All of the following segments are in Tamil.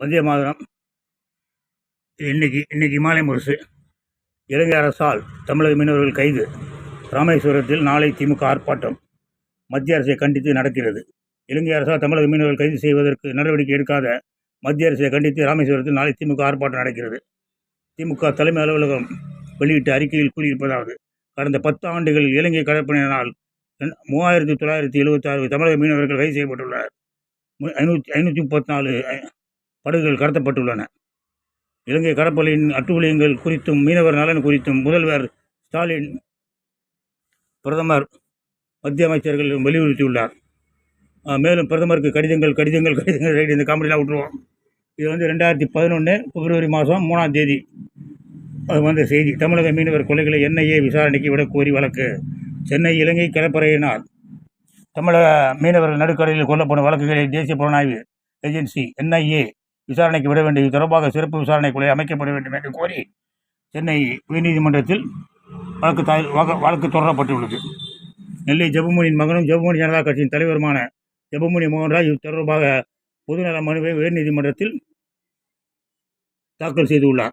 வந்தே மாதரம். இன்னைக்கு இன்னைக்கு மாலை முரசு. இலங்கை அரசால் தமிழக மீனவர்கள் கைது. ராமேஸ்வரத்தில் நாளை திமுக ஆர்ப்பாட்டம். மத்திய அரசை கண்டித்து நடக்கிறது. இலங்கை அரசால் தமிழக மீனவர்கள் கைது செய்வதற்கு நடவடிக்கை எடுக்காத மத்திய அரசை கண்டித்து ராமேஸ்வரத்தில் நாளை திமுக ஆர்ப்பாட்டம் நடக்கிறது. திமுக தலைமை அலுவலகம் வெளியிட்ட அறிக்கையில் கூறியிருப்பதாவது கடந்த பத்து ஆண்டுகளில் இலங்கை கடற்படையினரால் மூவாயிரத்தி தொள்ளாயிரத்தி எழுபத்தாறு தமிழக மீனவர்கள் கைது செய்யப்பட்டுள்ளனர். ஐநூற்றி ஐநூற்றி முப்பத்தி நாலு படகுகள் கடத்தப்பட்டுள்ளன. இலங்கை கடற்படையின் அட்டூழியங்கள் குறித்தும் மீனவர் நலன் குறித்தும் முதல்வர் ஸ்டாலின் பிரதமர் மத்திய அமைச்சர்கள் வலியுறுத்தியுள்ளார். மேலும் பிரதமருக்கு கடிதங்கள் கடிதங்கள் கடிதங்கள் ரைட் இந்த காமெடிலாம் விட்டுருவோம். இது வந்து ரெண்டாயிரத்தி பதினொன்று பிப்ரவரி மாதம் மூணாம் தேதி. அது வந்த செய்தி. தமிழக மீனவர் கொலைகளை என்ஐஏ விசாரணைக்கு விட கோரி வழக்கு. சென்னை இலங்கை கடற்படையினால் தமிழக மீனவர்கள் நடுக்கடலில் கொல்லப்படும் வழக்குகளை தேசிய புலனாய்வு ஏஜென்சி என்ஐஏ விசாரணைக்கு விட வேண்டும் இது தொடர்பாக சிறப்பு விசாரணை குழு அமைக்கப்பட வேண்டும் என்று கோரி சென்னை உயர்நீதிமன்றத்தில் வழக்கு தாய் வழக்கு- வழக்கு தொடரப்பட்டுள்ளது. நெல்லை ஜெபமணியின் மகனும் ஜெபமணி ஜனதா கட்சியின் தலைவருமான ஜெபமணி மோகன்ராஜ் இது தொடர்பாக பொதுநல மனுவை உயர்நீதிமன்றத்தில் தாக்கல் செய்துள்ளார்.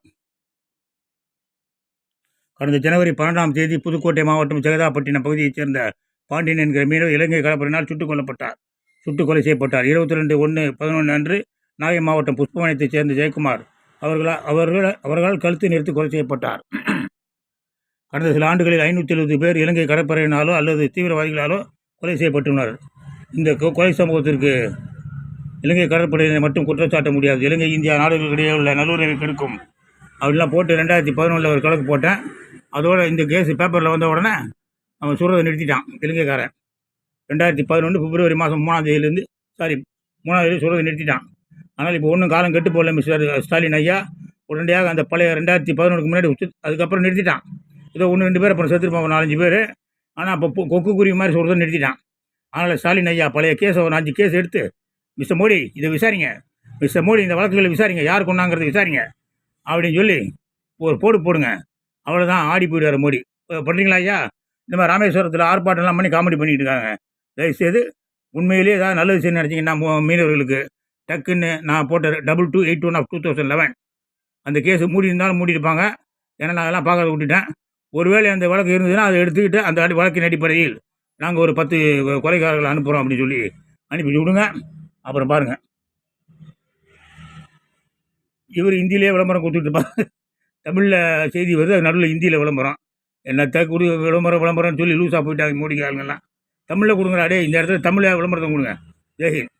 கடந்த ஜனவரி பன்னெண்டாம் தேதி புதுக்கோட்டை மாவட்டம் ஜெகதாப்பட்டினம் பகுதியைச் சேர்ந்த பாண்டியன் என்கிற மீனவர் இலங்கை கடற்படையினால் சுட்டுக் கொல்லப்பட்டார். சுட்டுக் கொலை செய்யப்பட்டார். இருபத்தி ரெண்டு ஒன்று பதினொன்று அன்று நாகை மாவட்டம் புஷ்பவனத்தைச் சேர்ந்த ஜெயக்குமார் அவர்களால் அவர்கள் அவர்களால் கழுத்து நிறுத்தி கொலை செய்யப்பட்டார். கடந்த சில ஆண்டுகளில் ஐநூற்றி எழுபது பேர் இலங்கை கடற்படையினாலோ அல்லது தீவிரவாதிகளாலோ கொலை செய்யப்பட்டுள்ளனர். இந்த கொ- கொலை சம்பவத்திற்கு இலங்கை கடற்படையினை மட்டும் குற்றம் சாட்ட முடியாது. இலங்கை இந்தியா நாடுகளுக்கிடையே உள்ள நல்லுறவை கெடுக்கும். அப்படிலாம் போட்டு ரெண்டாயிரத்தி பதினொன்றில் ஒரு கணக்கு போட்டேன். அதோட இந்த கேஸ் பேப்பரில் வந்த உடனே அவன் சுடுறதை நிறுத்திட்டான் இலங்கைக்காரன். ரெண்டாயிரத்தி பதினொன்று பிப்ரவரி மாதம் மூணாம் தேதியிலேருந்து சாரி மூணாம் தேதி சுடுறதை நிறுத்திட்டான். ஆனால் இப்போ ஒன்றும் காலம் கெட்டு போகல மிஸ்டர் ஸ்டாலின் ஐயா. உடனடியாக அந்த பழைய ரெண்டாயிரத்தி பதினொன்றுக்கு முன்னாடி உச்சு அதுக்கப்புறம் நிறுத்திட்டான். ஏதோ ஒன்று ரெண்டு பேர் அப்புறம் செத்துருப்பாங்க நாலஞ்சு பேர். ஆனால் அப்போ கொக்கு குருவி மாதிரி சொல்கிறத நிறுத்திட்டான். அதனால் ஸ்டாலின் ஐயா பழைய கேஸை ஒரு அஞ்சு கேஸ் எடுத்து மிஸ்டர் மோடி இதை விசாரிங்க. மிஸ்டர் மோடி இந்த வழக்குகளை விசாரிங்க. யார் கொண்டாங்கிறத விசாரிங்க. அப்படின்னு சொல்லி ஒரு போடு போடுங்க. அவ்வளோதான் ஆடி போயிடுவார் மோடி. பண்ணுறீங்களா ஐயா? இந்த மாதிரி ராமேஸ்வரத்தில் ஆர்ப்பாட்டம்லாம் பண்ணி காமெடி பண்ணிட்டு இருக்காங்க. தயவுசெய்து உண்மையிலேயே ஏதாவது நல்லது செய்ய நினச்சிங்கன்னா மீனவர்களுக்கு டக்குன்னு நான் போட்ட double two eight one of two thousand eleven அந்த கேஸு மூடி இருந்தாலும் மூடிருப்பாங்க ஏன்னா நான் அதெல்லாம் பார்க்கறத விட்டுட்டேன். ஒருவேளை அந்த வழக்கு இருந்ததுன்னா அதை எடுத்துக்கிட்டு அந்த வழக்கின் அடிப்படையில் நாங்கள் ஒரு பத்து கொலைக்காரர்களை அனுப்புகிறோம் அப்படின்னு சொல்லி அனுப்பி விடுங்க. அப்புறம் பாருங்கள் இவர் இந்தியிலே விளம்பரம் கொடுத்துட்டு தமிழில் செய்தி வருது அது நடுவில் ஹிந்தியில் விளம்பரம். என்னத்த கொடு விளம்பரம் விளம்பரம்னு சொல்லி லூஸாக போயிட்டாங்க மோடிக்கு தமிழில் கொடுங்கடா டேய் இந்த இடத்துல தமிழில் விளம்பரத்தை கொடுங்க. ஜெய்ஹிந்த்